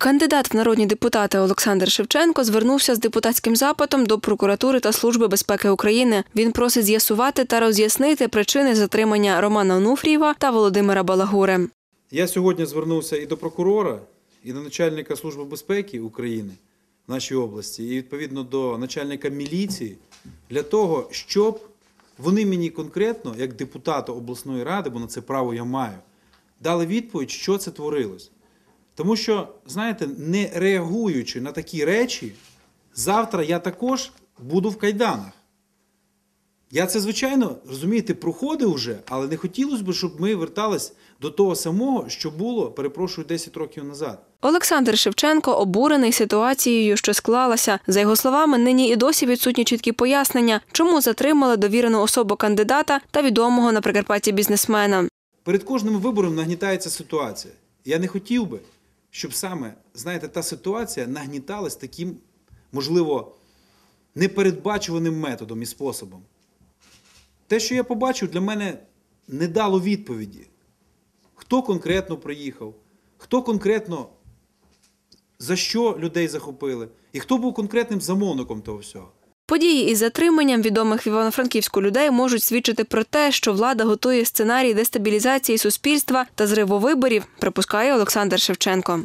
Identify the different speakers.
Speaker 1: Кандидат в народні депутати Олександр Шевченко звернувся з депутатським запитом до прокуратури та Служби безпеки України. Він просить з'ясувати та роз'яснити причини затримання Романа Онуфрієва та Володимира Балагури.
Speaker 2: Я сьогодні звернувся і до прокурора, і до начальника Служби безпеки України в нашій області, і відповідно до начальника міліції для того, щоб вони мені конкретно, як депутату обласної ради, бо на це право я маю, дали відповідь, що це творилось. Тому що, знаєте, не реагуючи на такі речі, завтра я також буду в кайданах. Я це, звичайно, розумієте, проходив вже, але не хотілося б, щоб ми вертались до того самого, що було, перепрошую, 10 років назад.
Speaker 1: Олександр Шевченко обурений ситуацією, що склалася. За його словами, нині і досі відсутні чіткі пояснення, чому затримали довірену особу кандидата та відомого на Прикарпатті бізнесмена.
Speaker 2: Перед кожним вибором нагнітається ситуація. Я не хотів би, щоб саме, знаєте, та ситуація нагніталась таким, можливо, непередбачуваним методом і способом. Те, що я побачив, для мене не дало відповіді. Хто конкретно приїхав, хто конкретно за що людей захопили, і хто був конкретним замовником того всього.
Speaker 1: Події із затриманням відомих в Івано-Франківську людей можуть свідчити про те, що влада готує сценарій дестабілізації суспільства та зриву виборів, припускає Олександр Шевченко.